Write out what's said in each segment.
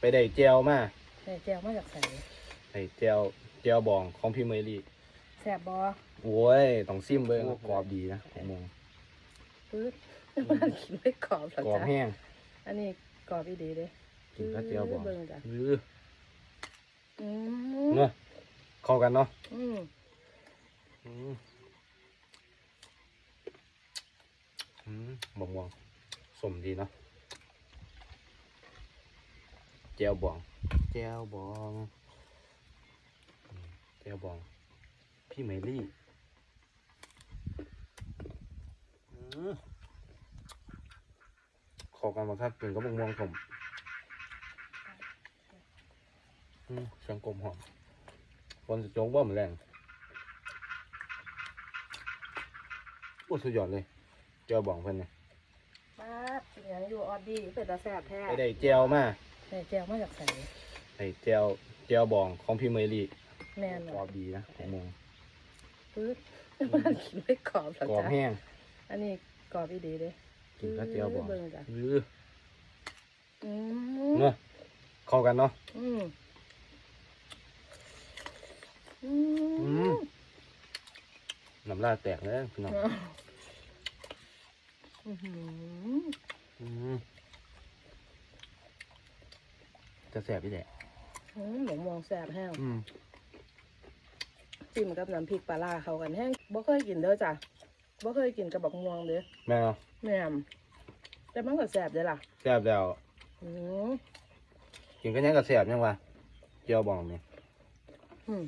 ไปได้เจลมาแต่แจ้วมาจากใส่ได้เจลเจลบองของพี่เมลี่แซ่บบ่โอ้ยต้องซิมเบิ้งกรอบดีนะผมมองปื๊ดมันกินไม่กรอบหรอกกรอบจ้ะแห้งอันนี้กรอบอีดีเด้กินข้าวเจลบองเบิ่งจ้ะหรืออืมเนาะเข้ากันเนาะอืมอืมอืมบองบองสมดีเนาะ เจลบองเจลบองอืมเจลบอง พี่เมลี่อืมขอกันมาคักกินก็บองบองผมอืมเสียงกลมหอมวันจะโจงบ่เหมือนแรงโอ้สุดยอดเลย เจลบองเพิ่นเนี่ยป้าดกินหยังอยู่ออดดี้เป็นตาแซ่บแท้ ไปได้เจลมา แต่แจ้วมาจากใส่ได้เจลเจลบองของพี่เมลี่แม่นกรบ่อบดีนะผมมองปื๊ดมันกินไม่กรอบหรอกกรอบจ้ะแห้งอันนี้กรอบอีดีเด้กินข้าวเจลบองเบิ่งจ้ะหรืออืมเนาะเข้ากันเนาะ อืมอือืมมน้ำลายแตกเลยพี่น้องอื้อหืออืม จะแสบพี่แหละอืมหลงมองแซ่บแห้งอืมจิ้มกับน้ำพริกปลาร้าเข้ากันแห้งบ่เคยกินเด้อจ้ะบ่เคยกินกับบักม่วงเด้อแม่เนาะแม่มแต่มันก็แซ่บเด้อล่ะแสบแล้วอืมกินกันยังกับแสบยังวะเจียวบองเนี่ยอืม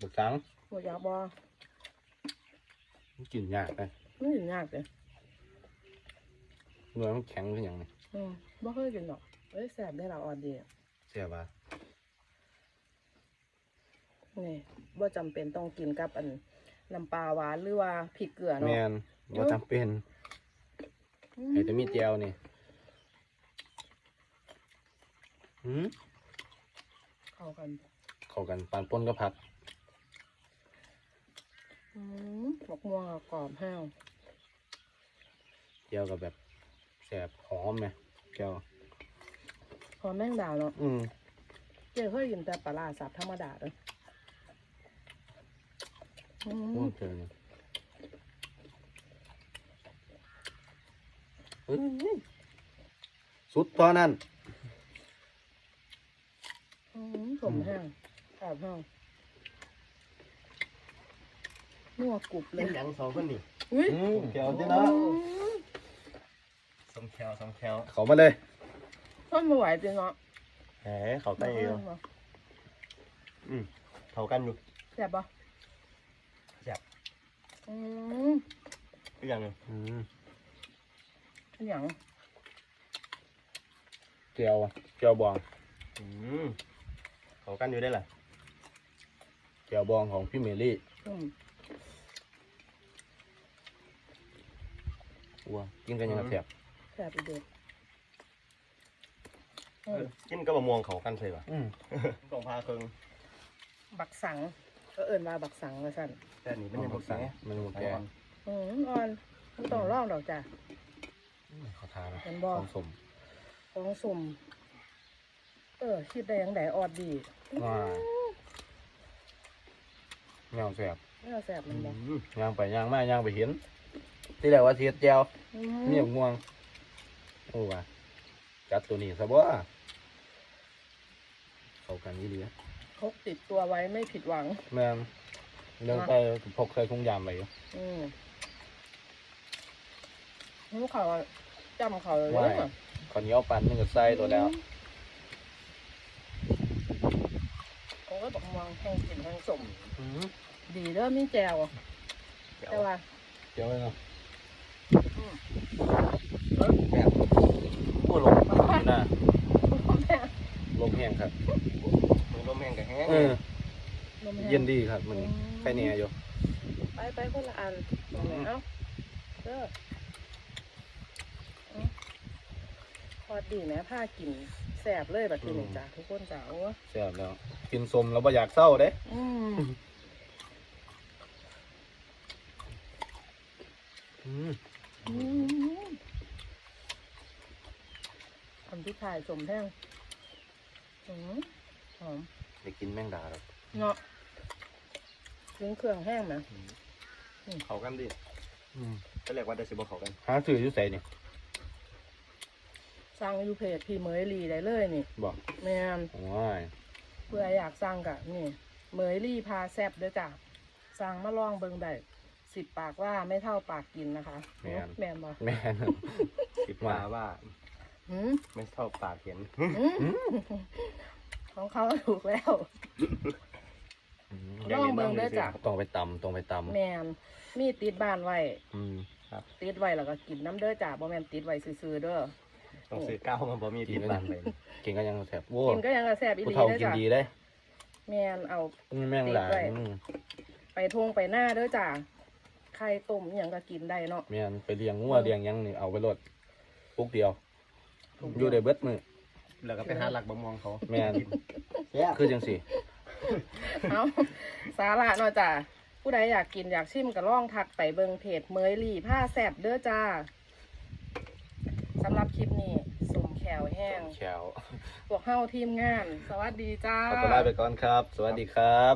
บึกสังบ่อยากบ่มันกินยากเลยมันกินยากเด้อเนื้อมันแข็งขึ้นอหย่างนี้ อืมบ่เคยกินดอกเอ้ยแซ่บได้อล่ะอ่อนดีอะแสบว่ะนี่บ่จำเป็นต้องกินกับอันน้ำปลาหวานหรือว่าพริกเกลือแมเนาะนว่าจำเป็นให้แต่มีเจียวนี่อืมเข้ากันเข้ากันปานป่นก็ผักอืมบักม่วงอะกรอบแห้งเจียวกับแบบแสบหอมไหม เจียวหอมแมงดาเนาะอืมเจ๊เคยกินแต่ปลาร้าสับธรรมดาเลยอืโอ้มเจอเนี่ยเฮ้ยสุดตอนนั้น อืมผมแห้งแอบแห้งนัวกรุบเลเป็ยนหยังสองคนนี่อุ้ยอืมเจียวจีเนาะ สองแคลสองแคลเขามาเลยต้นมาไหวจริงเนาะแหมเขาใกล้เอวอืมเขากันอยู่แซ่บปะแซ่บอืมคืออย่างหนึงอืมอันหยังเจียวเจียวบองอืมเขากันอยู่ได้แหละเจียวบองของพี่เมลี่อืมวัวกินกันยังไงแสบ แซ่บอีเด็ดเออกินก็บะม่วงเขากันใช่ปะอืมต้องพาเคิงบักสังก็เอิ่นว่าบักสังว่าสั่นแต่อันนี้มันยังบกสังมันหมดแกอืมอ่อนมันต้องลองดอกจ้ะเขาทานเห็นบ่ของสมของสมเออคิดได้ยังไงออดดีว้าเงาแสบไม่เอาแซ่บมันบ่อืมย่างไปย่างมาย่างไปเห็น ที่แรกว่าเทียดเจียวอืเมียม่วง โอ้ว่ะจัดตัวนี้ซะบ่เข้ากันยี่ดีพกติดตัวไว้ไม่ผิดหวัง แม่นเดินไปพกใส่ถุงยามไปอยู่อืมรู้เขาจำเขาเลยว่าเนอะข้าวเหนียวปั่นนึงก็ใส่ตัวแล้วโอ้ยบอกมองแห้งกลิ่นแห้งสมอืมดีเด้อมีแจวเดี๋ยวแต่ว่าเจียวเลยเนาะอืมแบบ โอ้ลมน่ะแม่ลมแห้งครับมือลมแห้งกับแห้งเออนมแห้งเย็นดีครับ มันใครเนี่ยอยู่ไปไปคนละอันเอาไหนเอ้าเด้ออืมพอดีแม่ผ้ากินแสบเลยแบบนี้จ้ะทุกคนจ้ะโอ้แซ่บแล้ว กินสมแล้วบ่อยากเศร้าเด้อืม อืมอืมอันพริกไทยสมแท่งอืมหอมไปกินแมงดาครับเนาะถึงเครื่องแห้งไหมเขากันดิอืมก็เรียกว่าได้สิบเขากันหาซื้อยู่ใส่นี่ยสั่งยูเพจพี่เมยลีได้เลยนี่บอกแม่นโอ้ยเพื่ออยากสั่งกะนี่เมยลีพาแซบเด้อจ้ะสั่งมาลองเบิงได้สิบปากว่าไม่เท่าปากกินนะคะ แม่นบ่แม่นคิดว่าว่า หืมไม่เท่าปากเห็น หืมของเขาถูกแล้วอืมลองเบิ่งเด้อจ้ะ ต้องไปตำต้องไปตำแม่นมีติดบ้านไว้ อืมติดไว้แล้วก็กินน้ำเด้อจ้ะบ่แม่นติดไว้ซื่อๆเด้อ ต้องซื้อก้าวมาบ่มีติดบ้านเลยกินก็ยังแซ่บโว้กินก็ยังจะแซ่บอีหผู้ลีเฒ่าเด้อกินจ้ะดีได้แม่นเอานี่แม่งหลายติดไว้อืมไปทงไปหน้าเด้อจ้ะไข่ต้มอหยังก็กินได้เนาะ แม่นไปเลี้ยงงัวเลี้ยงหยังนี่เอาไปรดปุ๊กเดียว อยู่ได้เบิดมือแล้วก็ไปหาหลักบะมองเขาแม่นแซ่บคือจังสิเอาสาระเนาะจ้ะผู้ใดอยากกินอยากชิมก็ล่องทักไปเบิงเพจเมยลี่ผ้าแซบเด้อจ้าสำหรับคลิปนี้สมแขวแห้งแขวพวกเฮาทีมงาน สวัสดีจ้าขอตัวลาไปก่อนครับ สวัสดีครับ